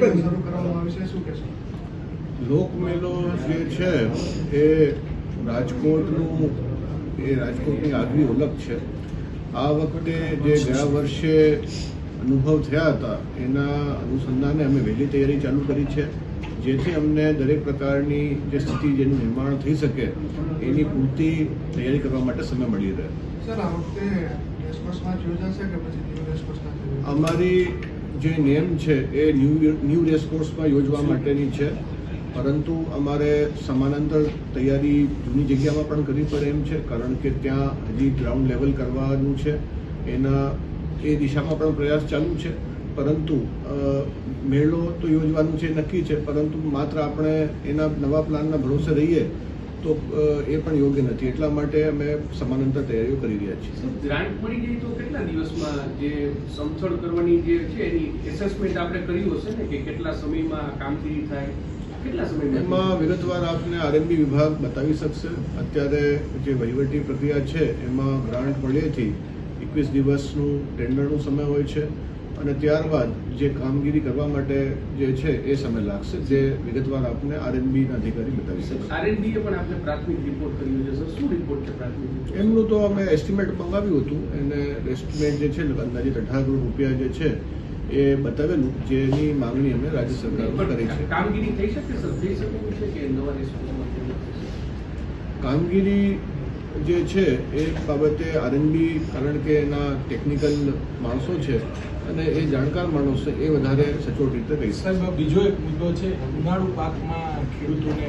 લોકમેળો શરૂ કરવામાં આવે છે? શું કહેશો લોકમેલો જે છે એ રાજકોટનું એ રાજકોટની આગવી ઓળખ છે. આ વખતે જે ગયા વર્ષે અનુભવ થયા હતા એના અનુસંધાને અમે વહેલી તૈયારી ચાલુ કરી છે. જેથી અમને દરેક પ્રકારની જે સ્થિતિ જેનું નિર્માણ થઈ શકે એની પૂરતી તૈયારી કરવા માટે સમય મળી રહે? અમારી જે નેમ છે એ ન્યૂ ન્યૂ રેસકોર્સમાં યોજવા માટેની છે. પરંતુ અમારે સમાનાંતર તૈયારી જૂની જગ્યામાં પણ કરવી પડે એમ છે કારણ કે ત્યાં હજી ગ્રાઉન્ડ લેવલ કરવાનું છે. એના એ દિશામાં પણ પ્રયાસ ચાલુ છે. પરંતુ મેળો તો યોજવાનું છે નક્કી છે. પરંતુ માત્ર આપણે એના નવા પ્લાનના ભરોસે રહીએ તો એ પણ યોગ્ય નથી. એટલા માટે અમે સમાનાંતર તૈયારીઓ કરી રહ્યા છીએ. ગ્રાન્ટ મળી ગઈ તો કેટલા દિવસમાં જે સમથળ કરવાની જે છે એની એસેસમેન્ટ આપણે કર્યું હશે ને કે કેટલા સમયમાં કામગીરી થાય? કેટલા સમયમાં? એમાં વિગતવાર આપને આરએમબી વિભાગ બતાવી શકશે. અત્યારે જે વહીવટી પ્રક્રિયા છે એમાં ગ્રાન્ટ મળ્યેથી એકવીસ દિવસનું ટેન્ડરનો સમય હોય છે. અને ત્યારબાદ જે કામગીરી કરવા માટે જે છે એ સમય લાગશે જે વિગતવાર આપને આરએનબીના અધિકારી બતાવી શકશે. આરએનબીએ પણ આપણે પ્રાથમિક રિપોર્ટ કર્યો છે સર. શું રિપોર્ટ છે પ્રાથમિક એમનું તો અમે એસ્ટિમેટ મંગાવ્યું હતું. એને એસ્ટિમેટ જે છે અંદાજિત અઢાર કરોડ રૂપિયા જે છે એ બતાવેલું જેની માંગણી અમે રાજ્ય સરકારમાં કરી છે. કામગીરી થઈ શકે સર? થઈ શકે છે કે નવા કામગીરી જે છે, એ બાબતે આરએનબી કારણ કે એના ટેકનિકલ માણસો છે અને એ જાણકાર માણસો એ વધારે સચોટ રીતે રહી બીજો એક મુદ્દો છે, ઉનાળુ પાકમાં ખેડૂતોને